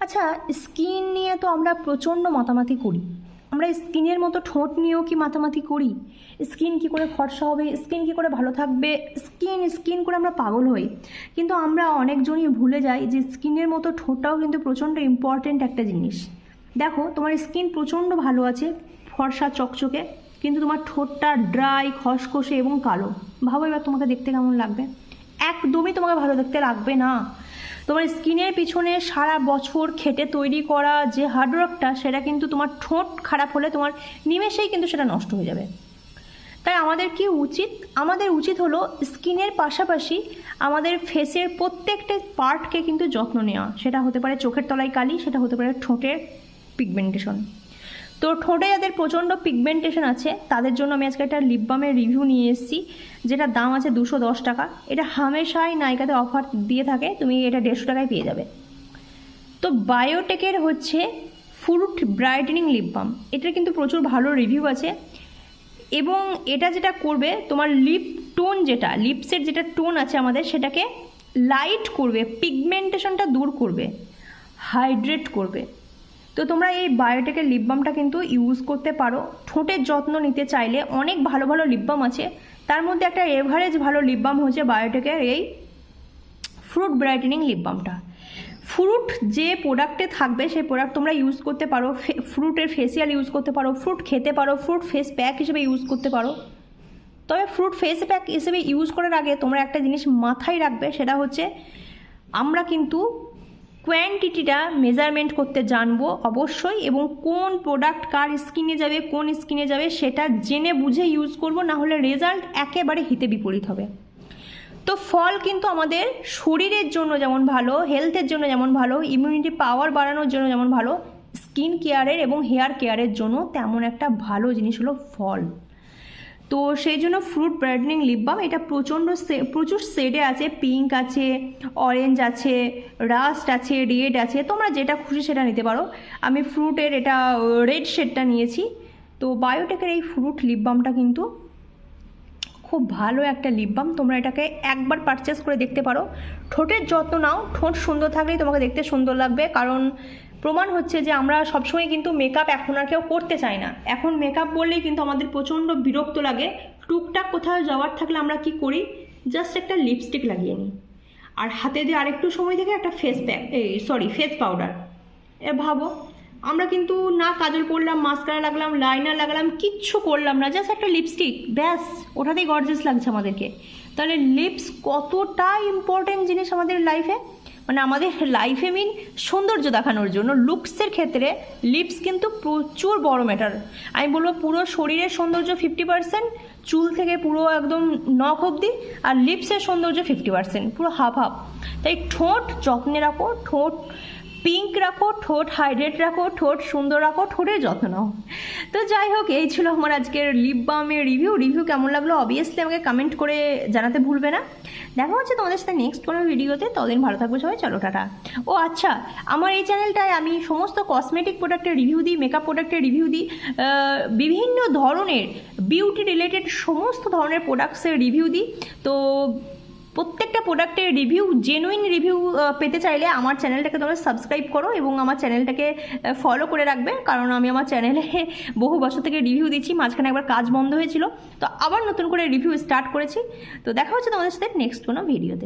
আচ্ছা স্কিন নিয়ে তো আমরা প্রচণ্ড মাতামাতি করি। আমরা স্কিনের মতো ঠোঁট নিয়েও কি মাতামাতি করি? স্কিন কি করে ফর্সা হবে? স্কিন কি করে ভালো থাকবে? স্কিন স্কিন করে আমরা পাগল হই। কিন্তু আমরা অনেকজনই ভুলে যাই যে স্কিনের মতো ঠোঁটটাও কিন্তু প্রচণ্ড ইম্পর্ট্যান্ট একটা জিনিস। দেখো, তোমার স্কিন প্রচণ্ড ভালো আছে, ফর্সা, চকচকে, কিন্তু তোমার ঠোঁটটা ড্রাই খসখসে এবং কালো। ভাবো এবার তোমাকে দেখতে কেমন লাগবে। একদমই তোমাকে ভালো দেখতে লাগবে না। তোমার স্কিনের পিছনে সারা বছর খেটে তৈরি করা যে হার্ডওয়ার্কটা সেটা কিন্তু তোমার ঠোঁট খারাপ হলে তোমার নিমেষেই কিন্তু সেটা নষ্ট হয়ে যাবে। তাই আমাদের কি উচিত? আমাদের উচিত হলো স্কিনের পাশাপাশি আমাদের ফেসের প্রত্যেকটা পার্টকে কিন্তু যত্ন নেওয়া। সেটা হতে পারে চোখের তলায় কালি, সেটা হতে পারে ঠোঁটের পিগমেন্টেশন তো ঠোঁটে যাদের প্রচণ্ড পিগমেন্টেশন আছে, তাদের জন্য আমি আজকে একটা লিপ বামের রিভিউ নিয়ে এসেছি, যেটার দাম আছে দুশো দশ টাকা। এটা হামেশাই নায়িকাতে অফার দিয়ে থাকে, তুমি এটা দেড়শো টাকায় পেয়ে যাবে। তো বায়োটেকের হচ্ছে ফ্রুট ব্রাইটেনিং লিপ বাম এটার কিন্তু প্রচুর ভালো রিভিউ আছে। এবং এটা যেটা করবে, তোমার লিপ টোন যেটা লিপসের যেটা টোন আছে আমাদের, সেটাকে লাইট করবে পিগমেন্টেশনটা দূর করবে হাইড্রেট করবে। তো তোমরা এই বায়োটেকের লিপবামটা কিন্তু ইউজ করতে পারো। ঠোঁটের যত্ন নিতে চাইলে অনেক ভালো ভালো লিপবাম আছে। তার মধ্যে একটা এভারেজ ভালো লিপ বাম হচ্ছে বায়োটেকের এই ফ্রুট ব্রাইটেনিং লিপ বামটা ফ্রুট যে প্রোডাক্টে থাকবে, সেই প্রোডাক্ট তোমরা ইউজ করতে পারো। ফ্রুটের ফেসিয়াল ইউজ করতে পারো। ফ্রুট খেতে পারো। ফ্রুট ফেস প্যাক হিসেবে ইউজ করতে পারো। তবে ফ্রুট ফেস প্যাক হিসেবে ইউজ করার আগে তোমরা একটা জিনিস মাথায় রাখবে, সেটা হচ্ছে আমরা কিন্তু কোয়ান্টিটিটা মেজারমেন্ট করতে জানব অবশ্যই এবং কোন প্রোডাক্ট কার স্কিনে যাবে, কোন স্কিনে যাবে সেটা জেনে বুঝে ইউজ করব না হলে রেজাল্ট একেবারে হিতে বিপরীত হবে। তো ফল কিন্তু আমাদের শরীরের জন্য যেমন ভালো হেলথের জন্য যেমন ভালো ইমিউনিটি পাওয়ার বাড়ানোর জন্য যেমন ভালো স্কিন কেয়ারের এবং হেয়ার কেয়ারের জন্য তেমন একটা ভালো জিনিস হলো ফল। তো সেই জন্য ফ্রুট ব্রাইটনিং লিপ বাম এটা প্রচণ্ড প্রচুর শেডে আছে পিঙ্ক আছে অরেঞ্জ আছে রাস্ট আছে রেড আছে, তোমরা যেটা খুশি সেটা নিতে পারো। আমি ফ্রুটের এটা রেড শেডটা নিয়েছি। তো বায়োটেকের এই ফ্রুট লিপ বামটা কিন্তু খুব ভালো একটা লিপ বাম তোমরা এটাকে একবার পারচেস করে দেখতে পারো। ঠোঁটের যত্ন নাও, ঠোঁট সুন্দর থাকলেই তোমাকে দেখতে সুন্দর লাগবে, কারণ প্রমাণ হচ্ছে যে আমরা সবসময় কিন্তু মেকআপ এখন আর কেউ করতে চাই না। এখন মেকআপ বললেই কিন্তু আমাদের প্রচণ্ড বিরক্ত লাগে। টুকটাক কোথাও যাওয়ার থাকলে আমরা কি করি? জাস্ট একটা লিপস্টিক লাগিয়ে নিই। আর হাতে দিয়ে আরেকটু সময় থেকে একটা ফেস প্যাক এই সরি ফেস পাউডার এ ভাবো, আমরা কিন্তু না কাজল পরলাম মাস্কারা লাগলাম লাইনার লাগালাম, কিচ্ছু করলাম না জাস্ট একটা লিপস্টিক ব্যাস, ওটাতেই গর্জেস লাগছে আমাদেরকে। তাহলে লিপস কতটা ইম্পর্টেন্ট জিনিস আমাদের লাইফে মানে আমাদের লাইফে মিন সৌন্দর্য দেখানোর জন্য। লুকসের ক্ষেত্রে লিপস কিন্তু প্রচুর বড় ম্যাটার আমি বলব পুরো শরীরের সৌন্দর্য ফিফটি পার্সেন্ট চুল থেকে পুরো একদম নখ অবধি, আর লিপসের সৌন্দর্য ফিফটি পার্সেন্ট পুরো হাফ হাফ তাই ঠোঁট যত্নে রাখো, ঠোঁট পিঙ্ক রাখো, ঠোঁট হাইড্রেট রাখো, ঠোঁট সুন্দর রাখো, ঠোঁটের যত্ন তো যাই হোক, এই ছিল আমার আজকের লিপ বামের রিভিউ রিভিউ কেমন লাগল? অবভিয়াসলি আমাকে কমেন্ট করে জানাতে ভুলবে না। দেখা হচ্ছে তোমাদের সাথে নেক্সট কোনো ভিডিওতে ততদিন ভালো থাকব সবাই। চলো, টাটা। ও আচ্ছা আমার এই চ্যানেলটায় আমি সমস্ত কসমেটিক প্রোডাক্টের রিভিউ দিই মেকআপ প্রোডাক্টের রিভিউ দিই বিভিন্ন ধরনের বিউটি রিলেটেড সমস্ত ধরনের প্রোডাক্টসের রিভিউ দিই। তো প্রত্যেকটা প্রোডাক্টের রিভিউ জেনুইন রিভিউ পেতে চাইলে আমার চ্যানেলটাকে তোমরা সাবস্ক্রাইব করো এবং আমার চ্যানেলটাকে ফলো করে রাখবে। কারণ আমি আমার চ্যানেলে বহু বছর থেকে রিভিউ দিচ্ছি, মাঝখানে একবার কাজ বন্ধ হয়েছিল। তো আবার নতুন করে রিভিউ স্টার্ট করেছি। তো দেখা হচ্ছে তোমাদের সাথে নেক্সট কোনো ভিডিওতে